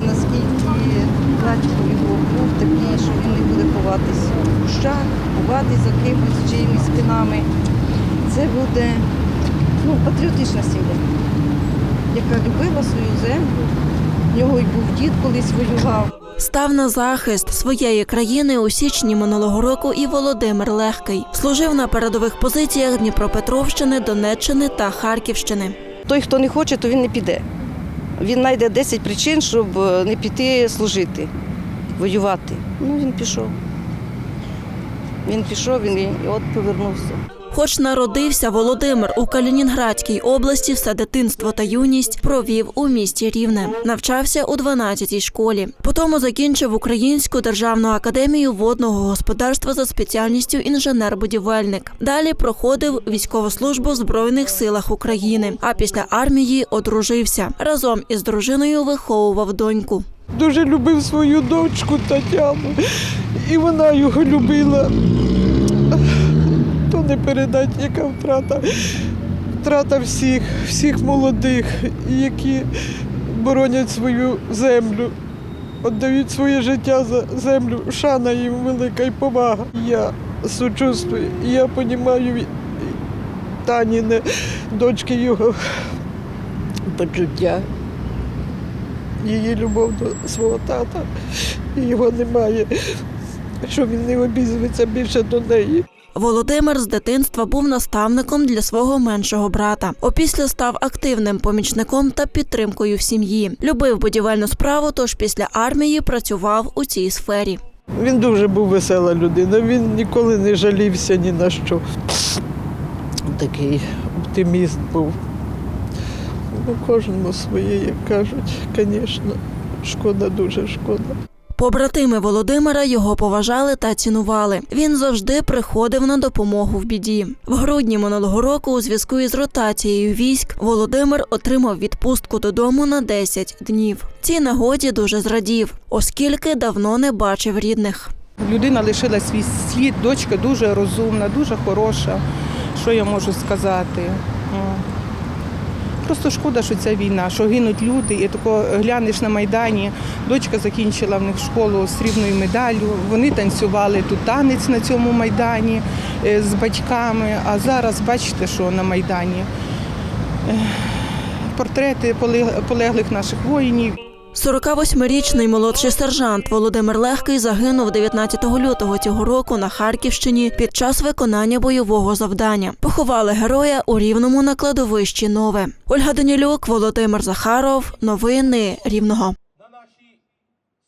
Наскільки батько його був такий, що він не буде ховатись в кущах, ховатись за кимось, чиїмись спинами. Це буде ну, патріотична сім'я, яка любила свою землю. В нього й був дід колись воював. Став на захист своєї країни у січні минулого року і Володимир Легкий. Служив на передових позиціях Дніпропетровщини, Донеччини та Харківщини. Той, хто не хоче, то він не піде. Він знайде 10 причин, щоб е, не піти служити, воювати. Ну, він пішов. Він пішов, він і і от повернувся. Хоч народився Володимир у Калінінградській області, все дитинство та юність провів у місті Рівне. Навчався у 12-й школі. Потім закінчив Українську державну академію водного господарства за спеціальністю інженер-будівельник. Далі проходив військову службу в Збройних силах України. А після армії одружився. Разом із дружиною виховував доньку. дуже любив свою дочку Тетяну, і вона його любила. То не передать, яка втрата. Втрата всіх, всіх молодих, які боронять свою землю, віддають своє життя за землю. Шана їм велика і повага. Я сучувствую, я розумію Таніни, дочки його почуття її любов до свого тата, його немає, що він не обізветься більше до неї. Володимир з дитинства був наставником для свого меншого брата. Опісля став активним помічником та підтримкою в сім'ї. Любив будівельну справу, тож після армії працював у цій сфері. Він дуже був весела людина, він ніколи не жалівся ні на що. Такий оптиміст був. Ну, кожному своє, як кажуть, звісно, шкода, дуже шкода. Побратими Володимира його поважали та цінували. Він завжди приходив на допомогу в біді. В грудні минулого року, у зв'язку із ротацією військ, Володимир отримав відпустку додому на 10 днів. Цій нагоді дуже зрадів, оскільки давно не бачив рідних. Людина лишила свій слід, дочка дуже розумна, дуже хороша. Що я можу сказати? Просто шкода, що ця війна, що гинуть люди, і тако глянеш на Майдані. Дочка закінчила в них школу з срібною медаллю. Вони танцювали тут танець на цьому майдані е, з батьками. А зараз бачите, що на Майдані портрети полеглих наших воїнів. 48-річний молодший сержант Володимир Легкий загинув 19 лютого цього року на Харківщині під час виконання бойового завдання. Поховали героя у рівному на кладовищі Нове. Ольга Данілюк, Володимир Захаров. Новини Рівного.